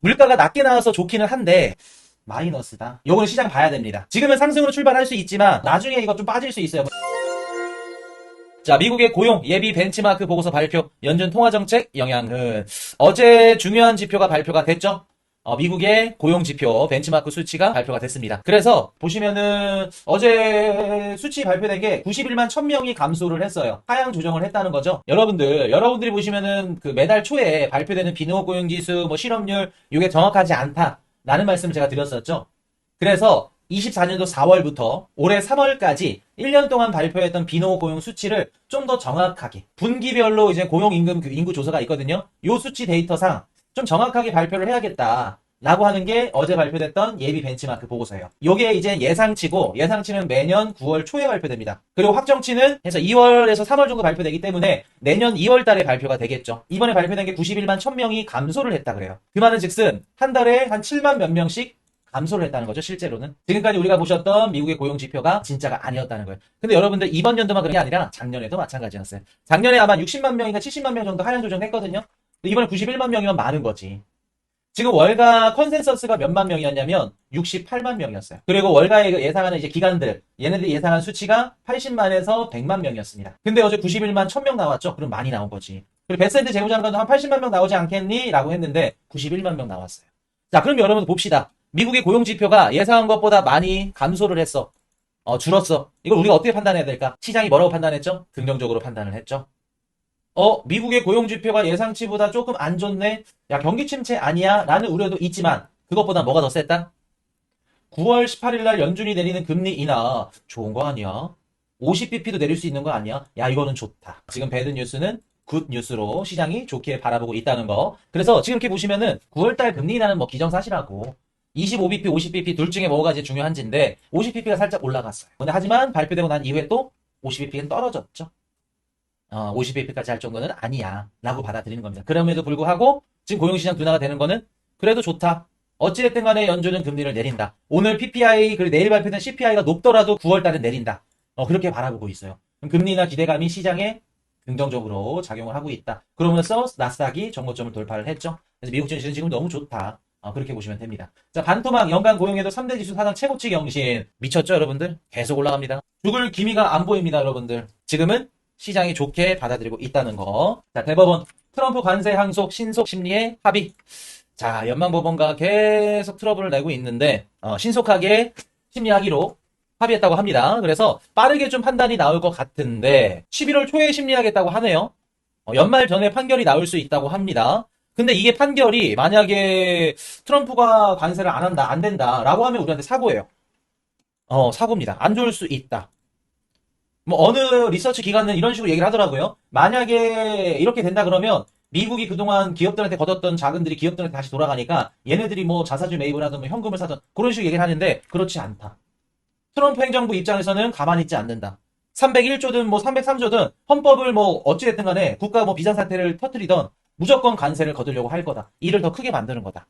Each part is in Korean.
물가가 낮게 나와서 좋기는 한데 마이너스다. 요거는 시장 봐야 됩니다. 지금은 상승으로 출발할 수 있지만 나중에 이거 좀 빠질 수 있어요. 자, 미국의 고용 예비 벤치마크 보고서 발표, 연준 통화 정책 영향은 어제 중요한 지표가 발표가 됐죠. 어, 미국의 고용 지표 벤치마크 수치가 발표가 됐습니다. 그래서 보시면은 어제 수치 발표된 게 91만 1000명이 감소를 했어요. 하향 조정을 했다는 거죠. 여러분들, 여러분들이 보시면은 그 매달 초에 발표되는 비농업 고용 지수, 뭐 실업률 이게 정확하지 않다라는 말씀을 제가 드렸었죠. 그래서 24년도 4월부터 올해 3월까지 1년 동안 발표했던 비농업 고용 수치를 좀 더 정확하게 분기별로 이제 고용 임금 그 인구 조사가 있거든요. 요 수치 데이터상 좀 정확하게 발표를 해야겠다. 라고 하는 게 어제 발표됐던 예비 벤치마크 보고서예요. 요게 이제 예상치고 예상치는 매년 9월 초에 발표됩니다. 그리고 확정치는 해서 2월에서 3월 정도 발표되기 때문에 내년 2월 달에 발표가 되겠죠. 이번에 발표된 게 91만 1000명이 감소를 했다 그래요. 그 말은 즉슨 한 달에 한 7만 몇 명씩 감소를 했다는 거죠, 실제로는. 지금까지 우리가 보셨던 미국의 고용 지표가 진짜가 아니었다는 거예요. 근데 여러분들 이번 연도만 그런 게 아니라 작년에도 마찬가지였어요. 작년에 아마 60만 명인가 70만 명 정도 하향 조정했거든요. 이번에 91만 명이면 많은 거지. 지금 월가 컨센서스가 몇만 명이었냐면 68만 명이었어요. 그리고 월가의 그 예상하는 이제 기관들, 얘네들이 예상한 수치가 80만에서 100만 명이었습니다. 근데 어제 91만 1000명 나왔죠? 그럼 많이 나온 거지. 그리고 베센트 재무장관도 한 80만 명 나오지 않겠니? 라고 했는데 91만 명 나왔어요. 자, 그럼 여러분 봅시다. 미국의 고용 지표가 예상한 것보다 많이 감소를 했어. 어, 줄었어. 이걸 우리가 어떻게 판단해야 될까? 시장이 뭐라고 판단했죠? 긍정적으로 판단을 했죠. 어, 미국의 고용 지표가 예상치보다 조금 안 좋네. 야, 경기 침체 아니야? 라는 우려도 있지만 그것보다 뭐가 더 셌다? 9월 18일 날 연준이 내리는 금리 인하 좋은 거 아니야? 50bp도 내릴 수 있는 거 아니야? 야, 이거는 좋다. 지금 배드 뉴스는 굿 뉴스로 시장이 좋게 바라보고 있다는 거. 그래서 지금 이렇게 보시면은 9월달 금리 인하는 뭐 기정사실하고 25bp, 50bp 둘 중에 뭐가 제일 중요한지인데 50bp가 살짝 올라갔어요. 근데 하지만 발표되고 난 이후에 또 50bp는 떨어졌죠. 어, 50bp까지 할 정도는 아니야. 라고 받아들이는 겁니다. 그럼에도 불구하고 지금 고용시장 둔화가 되는 거는 그래도 좋다. 어찌됐든 간에 연준은 금리를 내린다. 오늘 PPI, 그리고 내일 발표된 CPI가 높더라도 9월 달은 내린다. 어, 그렇게 바라보고 있어요. 금리나 기대감이 시장에 긍정적으로 작용을 하고 있다. 그러면서 나스닥이 정고점을 돌파를 했죠. 그래서 미국 증시는 지금 너무 좋다. 어, 그렇게 보시면 됩니다. 자, 반토막 연간 고용에도 3대 지수 사상 최고치 경신. 미쳤죠, 여러분들? 계속 올라갑니다. 죽을 기미가 안 보입니다, 여러분들. 지금은 시장이 좋게 받아들이고 있다는 거. 자, 대법원 트럼프 관세 항속 신속 심리의 합의. 자, 연방법원과 계속 트러블을 내고 있는데 어, 신속하게 심리하기로 합의했다고 합니다. 그래서 빠르게 좀 판단이 나올 것 같은데 11월 초에 심리하겠다고 하네요. 어, 연말 전에 판결이 나올 수 있다고 합니다. 근데 이게 판결이 만약에 트럼프가 관세를 안 한다, 안 된다라고 하면 우리한테 사고예요. 어, 사고입니다. 안 좋을 수 있다. 뭐 어느 리서치 기관은 이런 식으로 얘기를 하더라고요. 만약에 이렇게 된다 그러면 미국이 그동안 기업들한테 걷었던 자금들이 기업들한테 다시 돌아가니까 얘네들이 뭐 자사주 매입을 하든 뭐 현금을 사든 그런 식으로 얘기를 하는데 그렇지 않다. 트럼프 행정부 입장에서는 가만히 있지 않는다. 301조든 뭐 303조든 헌법을 뭐 어찌됐든 간에 국가 뭐 비상 사태를 터뜨리던 무조건 관세를 거두려고 할 거다. 일을 더 크게 만드는 거다.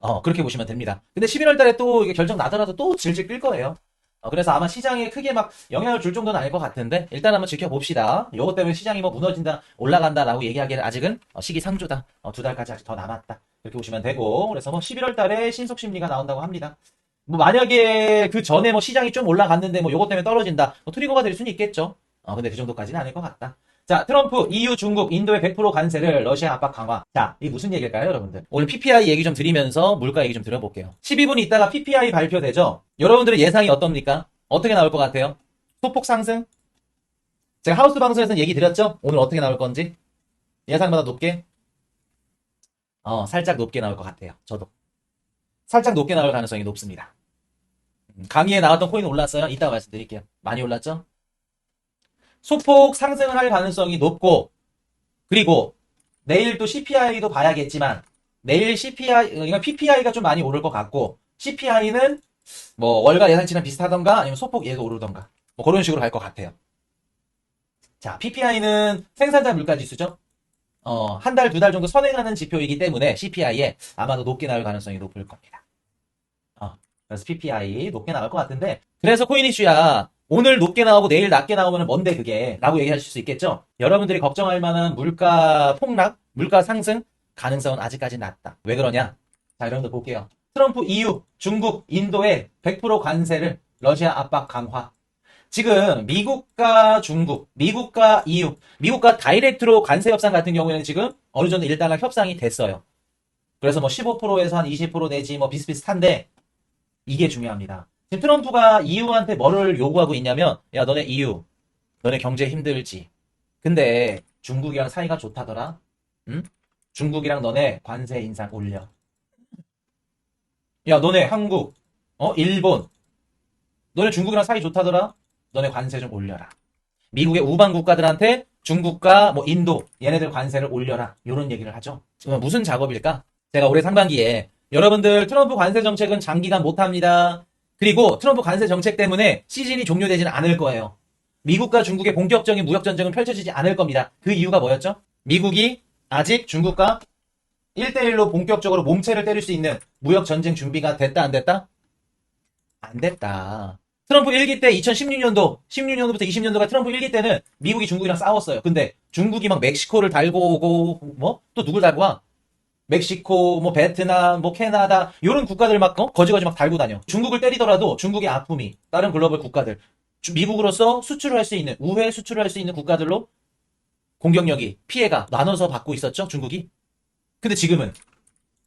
어, 그렇게 보시면 됩니다. 근데 11월 달에 또 결정 나더라도 또 질질 끌 거예요. 어, 그래서 아마 시장에 크게 막 영향을 줄 정도는 아닐 것 같은데 일단 한번 지켜봅시다. 요것 때문에 시장이 뭐 무너진다, 올라간다라고 얘기하기에는 아직은 어, 시기상조다. 어, 두 달까지 아직 더 남았다. 그렇게 보시면 되고 그래서 뭐 11월 달에 신속 심리가 나온다고 합니다. 뭐 만약에 그 전에 뭐 시장이 좀 올라갔는데 뭐 요것 때문에 떨어진다. 뭐 트리거가 될 수는 있겠죠. 어, 근데 그 정도까지는 아닐 것 같다. 자, 트럼프, EU, 중국, 인도의 100% 관세를 러시아 압박 강화. 자, 이게 무슨 얘기일까요, 여러분들? 오늘 PPI 얘기 좀 드리면서 물가 얘기 좀 들어볼게요. 12분 있다가 PPI 발표되죠? 여러분들의 예상이 어떻습니까? 어떻게 나올 것 같아요? 소폭 상승? 제가 하우스 방송에서 얘기 드렸죠? 오늘 어떻게 나올 건지? 예상보다 높게? 어, 살짝 높게 나올 것 같아요. 저도. 살짝 높게 나올 가능성이 높습니다. 음, 강의에 나왔던 코인 올랐어요? 이따가 말씀드릴게요. 많이 올랐죠? 소폭 상승을 할 가능성이 높고, 그리고 내일 또 CPI도 봐야겠지만, 내일 CPI, PPI가 좀 많이 오를 것 같고, CPI는 뭐 월가 예상치랑 비슷하던가, 아니면 소폭 얘도 오르던가, 뭐 그런 식으로 갈 것 같아요. 자, PPI는 생산자 물가 지수죠? 어, 한 달, 두 달 정도 선행하는 지표이기 때문에 CPI에 아마도 높게 나올 가능성이 높을 겁니다. 어, 그래서 PPI 높게 나올 것 같은데, 그래서 코인 이슈야, 오늘 높게 나오고 내일 낮게 나오면 뭔데 그게? 라고 얘기하실 수 있겠죠? 여러분들이 걱정할 만한 물가 폭락, 물가 상승, 가능성은 아직까지 낮다. 왜 그러냐? 자, 여러분들 볼게요. 트럼프 EU, 중국, 인도의 100% 관세를 러시아 압박 강화. 지금 미국과 중국, 미국과 EU, 미국과 다이렉트로 관세 협상 같은 경우에는 지금 어느 정도 일단은 협상이 됐어요. 그래서 뭐 15%에서 한 20% 내지 뭐 비슷비슷한데 이게 중요합니다. 지금 트럼프가 EU한테 뭐를 요구하고 있냐면 야 너네 EU 너네 경제 힘들지. 근데 중국이랑 사이가 좋다더라. 응? 중국이랑 너네 관세 인상 올려. 야 너네 한국 어 일본 너네 중국이랑 사이 좋다더라. 너네 관세 좀 올려라. 미국의 우방 국가들한테 중국과 뭐 인도 얘네들 관세를 올려라. 이런 얘기를 하죠. 지금 무슨 작업일까? 제가 올해 상반기에 여러분들 트럼프 관세 정책은 장기간 못합니다. 그리고 트럼프 관세 정책 때문에 시즌이 종료되지는 않을 거예요. 미국과 중국의 본격적인 무역 전쟁은 펼쳐지지 않을 겁니다. 그 이유가 뭐였죠? 미국이 아직 중국과 1대1로 본격적으로 몸체를 때릴 수 있는 무역 전쟁 준비가 됐다 안 됐다? 안 됐다. 트럼프 1기 때 2016년도, 16년도부터 20년도가 트럼프 1기 때는 미국이 중국이랑 싸웠어요. 근데 중국이 막 멕시코를 달고 오고 뭐 또 누굴 달고 와? 멕시코, 뭐 베트남, 뭐 캐나다 이런 국가들 막 어? 거지거지 막 달고 다녀. 중국을 때리더라도 중국의 아픔이 다른 글로벌 국가들 주- 미국으로서 수출을 할 수 있는 우회 수출을 할 수 있는 국가들로 공격력이 피해가 나눠서 받고 있었죠 중국이. 근데 지금은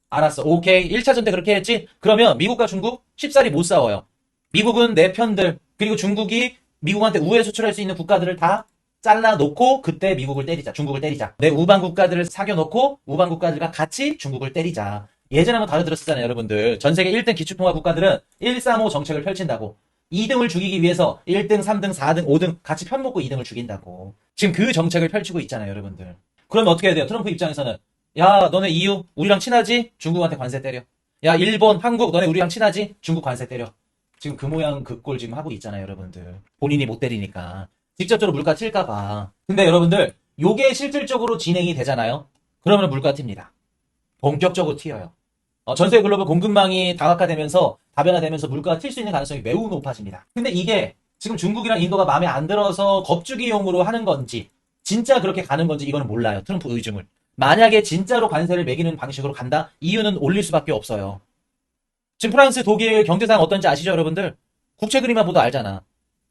알았어 오케이 1차전 때 그렇게 했지 그러면 미국과 중국 쉽사리 못 싸워요. 미국은 내 편들 그리고 중국이 미국한테 우회 수출할 수 있는 국가들을 다 잘라 놓고 그때 미국을 때리자. 중국을 때리자. 내 우방 국가들을 사겨 놓고 우방 국가들과 같이 중국을 때리자. 예전에 한번 다뤄 들었었잖아요, 여러분들. 전 세계 1등 기축통화 국가들은 135 정책을 펼친다고. 2등을 죽이기 위해서 1등, 3등, 4등, 5등 같이 편먹고 2등을 죽인다고. 지금 그 정책을 펼치고 있잖아요, 여러분들. 그러면 어떻게 해야 돼요? 트럼프 입장에서는 야, 너네 EU 우리랑 친하지? 중국한테 관세 때려. 야, 일본, 한국 너네 우리랑 친하지? 중국 관세 때려. 지금 그 모양 그 꼴 지금 하고 있잖아요, 여러분들. 본인이 못 때리니까. 직접적으로 물가 튈까봐. 근데 여러분들, 요게 실질적으로 진행이 되잖아요? 그러면 물가 튑니다. 본격적으로 튀어요. 어, 전세 글로벌 공급망이 다각화되면서, 다변화되면서 물가가 튈 수 있는 가능성이 매우 높아집니다. 근데 이게 지금 중국이랑 인도가 마음에 안 들어서 겁주기용으로 하는 건지, 진짜 그렇게 가는 건지 이거는 몰라요. 트럼프 의중을. 만약에 진짜로 관세를 매기는 방식으로 간다? 이유는 올릴 수밖에 없어요. 지금 프랑스, 독일 경제상 어떤지 아시죠, 여러분들? 국채 그림만 보도 알잖아.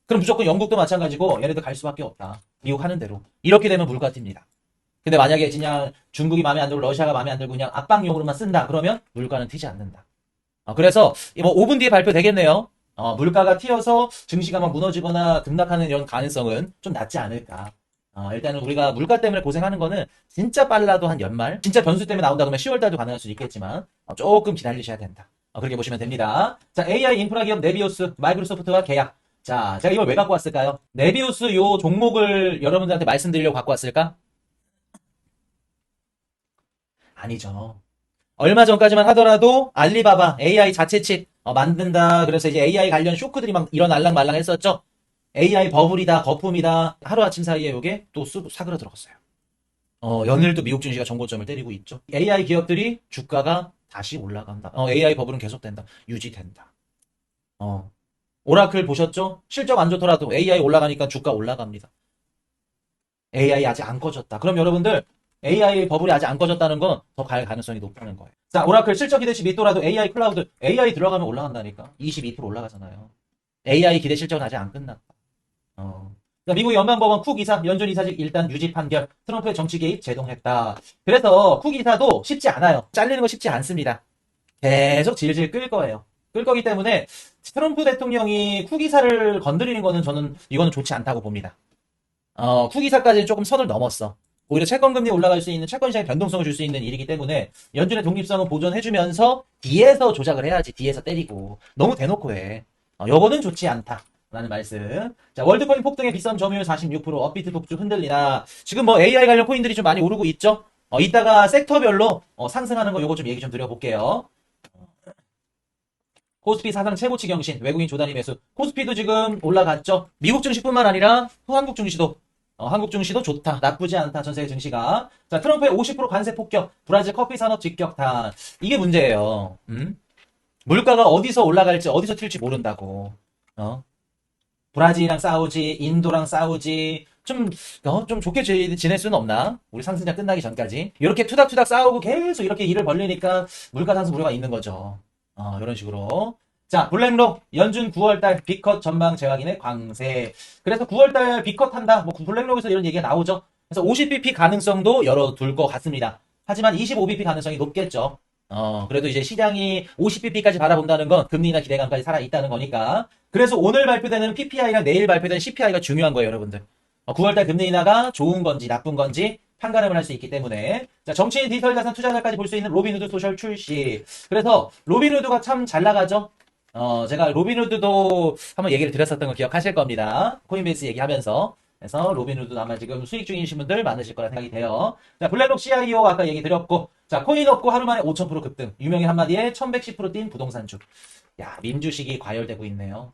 그럼 무조건 영국도 마찬가지고 얘네들 갈 수밖에 없다. 미국 하는 대로. 이렇게 되면 물가 튑니다. 근데 만약에 그냥 중국이 마음에 안 들고 러시아가 마음에 안 들고 그냥 압박용으로만 쓴다. 그러면 물가는 튀지 않는다. 어, 그래서 뭐 5분 뒤에 발표 되겠네요. 어, 물가가 튀어서 증시가 막 무너지거나 급락하는 이런 가능성은 좀 낮지 않을까. 어, 일단은 우리가 물가 때문에 고생하는 거는 진짜 빨라도 한 연말, 진짜 변수 때문에 나온다 그러면 10월 달도 가능할 수 있겠지만 어, 조금 기다리셔야 된다. 어, 그렇게 보시면 됩니다. 자, AI 인프라 기업 네비오스, 마이크로소프트와 계약. 자, 제가 이걸 왜 갖고 왔을까요? 네비우스 요 종목을 여러분들한테 말씀드리려고 갖고 왔을까? 아니죠. 얼마 전까지만 하더라도 알리바바 AI 자체 칩 어, 만든다. 그래서 이제 AI 관련 쇼크들이 막 일어날랑 말랑 했었죠. AI 버블이다, 거품이다. 하루아침 사이에 요게 또쑥 사그러 들어갔어요. 어, 연일도 미국 증시가 정고점을 때리고 있죠. AI 기업들이 주가가 다시 올라간다. 어, AI 버블은 계속된다. 유지된다. 어, 오라클 보셨죠? 실적 안 좋더라도 AI 올라가니까 주가 올라갑니다. AI 아직 안 꺼졌다. 그럼 여러분들 AI 버블이 아직 안 꺼졌다는 건 더 갈 가능성이 높다는 거예요. 자, 오라클 실적 기대치 믿더라도 AI 클라우드 AI 들어가면 올라간다니까. 22% 올라가잖아요. AI 기대 실적은 아직 안 끝났다. 어. 그러니까 미국 연방법원 쿡 이사 연준 이사직 일단 유지 판결 트럼프의 정치 개입 제동했다. 그래서 쿡 이사도 쉽지 않아요. 잘리는 거 쉽지 않습니다. 계속 질질 끌 거예요. 끌 거기 때문에 트럼프 대통령이 쿠기사를 건드리는 거는 저는 이거는 좋지 않다고 봅니다. 어, 쿠기사까지는 조금 선을 넘었어. 오히려 채권금리 올라갈 수 있는 채권 시장에 변동성을 줄 수 있는 일이기 때문에 연준의 독립성은 보존해주면서 뒤에서 조작을 해야지 뒤에서 때리고 너무 대놓고 해. 어, 요거는 좋지 않다. 라는 말씀. 자, 월드코인 폭등의 비썸 점유율 46%, 업비트 독주 흔들리나. 지금 뭐 AI 관련 코인들이 좀 많이 오르고 있죠? 어, 이따가 섹터별로 어, 상승하는 거 요거 좀 얘기 좀 드려볼게요. 코스피 사상 최고치 경신, 외국인 조단위 매수. 코스피도 지금 올라갔죠. 미국 증시뿐만 아니라 한국 증시도 어, 한국 증시도 좋다. 나쁘지 않다. 전 세계 증시가. 자, 트럼프의 50% 관세 폭격, 브라질 커피 산업 직격탄. 이게 문제예요. 음? 물가가 어디서 올라갈지 어디서 튈지 모른다고. 어? 브라질이랑 싸우지, 인도랑 싸우지, 좀, 어, 좀 좋게 지- 지낼 수는 없나? 우리 상승장 끝나기 전까지. 이렇게 투닥투닥 싸우고 계속 이렇게 일을 벌리니까 물가 상승 우려가 있는 거죠. 어, 이런 식으로. 자, 블랙록, 연준 9월달 비컷 전망 재확인의 광세. 그래서 9월달 비컷 한다. 뭐, 블랙록에서 이런 얘기가 나오죠. 그래서 50bp 가능성도 열어둘 것 같습니다. 하지만 25bp 가능성이 높겠죠. 어, 그래도 이제 시장이 50bp까지 바라본다는 건 금리나 기대감까지 살아있다는 거니까. 그래서 오늘 발표되는 PPI랑 내일 발표되는 CPI가 중요한 거예요, 여러분들. 어, 9월달 금리 인하가 좋은 건지 나쁜 건지 판가름을 할 수 있기 때문에. 자, 정치인 디지털 자산 투자자까지 볼 수 있는 로빈후드 소셜 출시. 그래서 로빈후드가 참 잘 나가죠. 어, 제가 로빈후드도 한번 얘기를 드렸었던 거 기억하실 겁니다. 코인베이스 얘기하면서. 그래서 로빈후드 아마 지금 수익 중이신 분들 많으실 거라 생각이 돼요. 자, 블랙록 CIO가 아까 얘기 드렸고, 자, 코인 없고 하루 만에 5000% 급등. 유명인 한마디에 1110%뛴 부동산주. 야, 민 주식이 과열되고 있네요.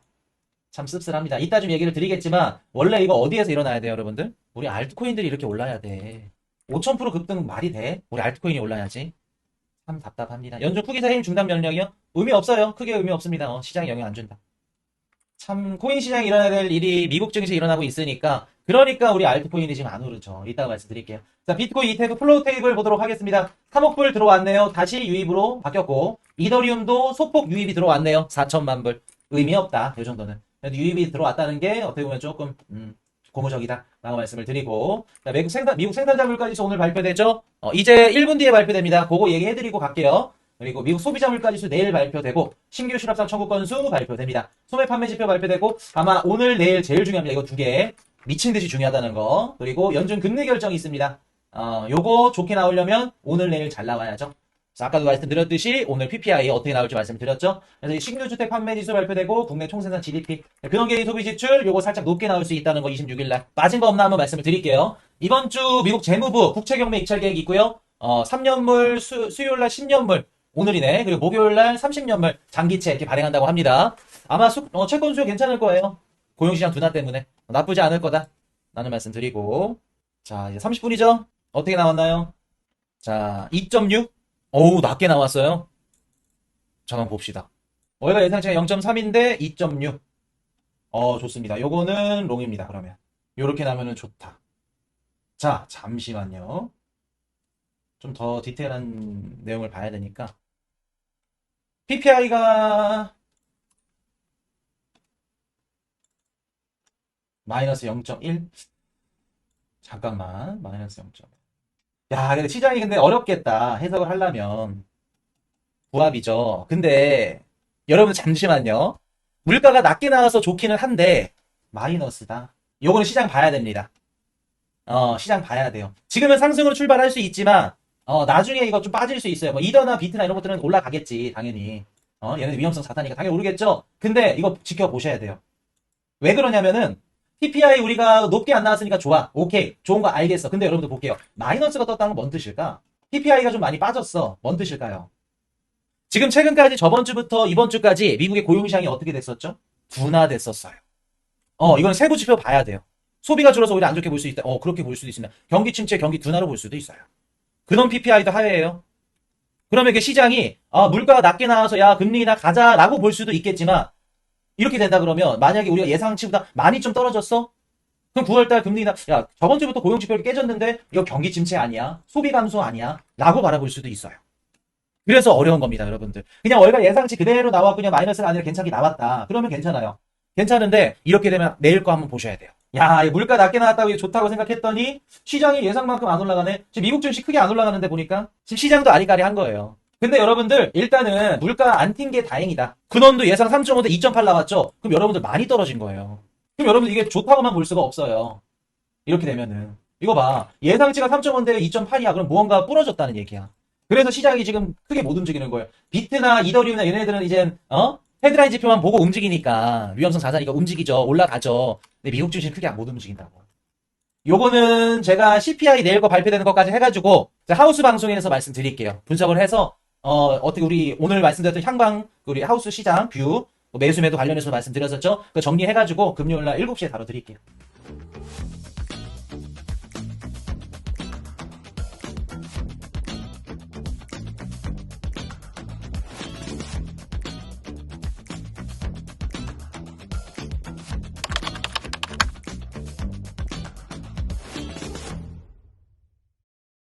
참 씁쓸합니다. 이따 좀 얘기를 드리겠지만, 원래 이거 어디에서 일어나야 돼요, 여러분들? 우리 알트코인들이 이렇게 올라야 돼. 5000% 급등 말이 돼? 우리 알트코인이 올라야지. 참 답답합니다. 연준 후기자 해임 중단 명령이요? 의미 없어요. 크게 의미 없습니다. 어, 시장에 영향 안 준다. 참 코인 시장에 일어나야 될 일이 미국 증시에 일어나고 있으니까 그러니까 우리 알트코인이 지금 안 오르죠. 이따가 말씀드릴게요. 자, 비트코인 이테크 플로우 테이블 보도록 하겠습니다. 3억 불 들어왔네요. 다시 유입으로 바뀌었고 이더리움도 소폭 유입이 들어왔네요. 4천만 불. 의미 없다. 이 정도는. 그래도 유입이 들어왔다는 게 어떻게 보면 조금 음, 고무적이다. 라고 말씀을 드리고 자, 미국 생산 미국 생산자 물가지수 오늘 발표되죠. 어, 이제 1분 뒤에 발표됩니다. 그거 얘기해드리고 갈게요. 그리고 미국 소비자 물가지수 내일 발표되고 신규 실업상 청구 건수 발표됩니다. 소매 판매 지표 발표되고 아마 오늘 내일 제일 중요합니다. 이거 두 개. 미친 듯이 중요하다는 거. 그리고 연준 금리 결정이 있습니다. 어, 요거 좋게 나오려면 오늘 내일 잘 나와야죠. 그래서 아까도 말씀드렸듯이 오늘 PPI 어떻게 나올지 말씀드렸죠. 그래서 이 신규 주택 판매 지수 발표되고 국내 총생산 GDP, 근원계획 소비 지출 요거 살짝 높게 나올 수 있다는 거 26일 날. 빠진 거 없나 한번 말씀을 드릴게요. 이번 주 미국 재무부 국채 경매 입찰 계획이 있고요. 어, 3년물 수, 수요일 날 10년물 오늘이네. 그리고 목요일 날 30년물 장기채 이렇게 발행한다고 합니다. 아마 수, 어, 채권 수요 괜찮을 거예요. 고용시장 둔화 때문에 나쁘지 않을 거다. 라는 말씀 드리고 자 이제 30분이죠. 어떻게 나왔나요? 자 2.6 어우 낮게 나왔어요. 잠깐 봅시다. 월가 예상치가 0.3인데 2.6. 어 좋습니다. 요거는 롱입니다. 그러면 요렇게 나면은 좋다. 자 잠시만요. 좀 더 디테일한 내용을 봐야 되니까 PPI가 마이너스 0.1 잠깐만 마이너스 0.1 야 근데 시장이 근데 어렵겠다 해석을 하려면 부합이죠. 근데 여러분 잠시만요. 물가가 낮게 나와서 좋기는 한데 마이너스다. 요거는 시장 봐야 됩니다. 어 시장 봐야 돼요. 지금은 상승으로 출발할 수 있지만 어 나중에 이거 좀 빠질 수 있어요. 뭐 이더나 비트나 이런 것들은 올라가겠지 당연히. 어 얘네 위험성 자산이니까 당연히 오르겠죠? 근데 이거 지켜보셔야 돼요. 왜 그러냐면은 PPI 우리가 높게 안 나왔으니까 좋아. 오케이. 좋은 거 알겠어. 근데 여러분들 볼게요. 마이너스가 떴다는 건 뭔 뜻일까? PPI가 좀 많이 빠졌어. 뭔 뜻일까요? 지금 최근까지 저번 주부터 이번 주까지 미국의 고용시장이 어떻게 됐었죠? 둔화됐었어요. 어, 이건 세부 지표 봐야 돼요. 소비가 줄어서 오히려 안 좋게 볼 수 있다. 어, 그렇게 볼 수도 있습니다. 경기 침체, 경기 둔화로 볼 수도 있어요. 그런 PPI도 하회예요. 그러면 이게 시장이 아, 물가가 낮게 나와서 야, 금리 나 가자라고 볼 수도 있겠지만 이렇게 된다 그러면 만약에 우리가 예상치보다 많이 좀 떨어졌어? 그럼 9월달 금리 인하 야 저번 주부터 고용 지표가 깨졌는데 이거 경기 침체 아니야? 소비 감소 아니야? 라고 바라볼 수도 있어요. 그래서 어려운 겁니다, 여러분들. 그냥 월가 예상치 그대로 나와 그냥 마이너스가 아니라 괜찮게 나왔다. 그러면 괜찮아요. 괜찮은데 이렇게 되면 내일 거 한번 보셔야 돼요. 야, 이 물가 낮게 나왔다고 좋다고 생각했더니 시장이 예상만큼 안 올라가네. 지금 미국 증시 크게 안 올라가는데 보니까 지금 시장도 아리까리한 거예요. 근데 여러분들 일단은 물가 안 튄 게 다행이다. 근원도 예상 3.5대 2.8 나왔죠. 그럼 여러분들 많이 떨어진 거예요. 그럼 여러분들 이게 좋다고만 볼 수가 없어요. 이렇게 되면은 이거 봐 예상치가 3.5대 2.8이야. 그럼 무언가 부러졌다는 얘기야. 그래서 시장이 지금 크게 못 움직이는 거예요. 비트나 이더리움이나 얘네들은 이제 어 헤드라인 지표만 보고 움직이니까 위험성 자산이가 움직이죠. 올라가죠. 근데 미국 주식 크게 못 움직인다고. 요거는 제가 CPI 내일 거 발표되는 것까지 해가지고 하우스 방송에서 말씀드릴게요. 분석을 해서 어, 어떻게 우리 오늘 말씀드렸던 향방, 우리 하우스 시장 뷰, 뭐 매수 매도 관련해서 말씀드렸었죠? 그 정리해가지고 금요일 날 7시에 다뤄드릴게요.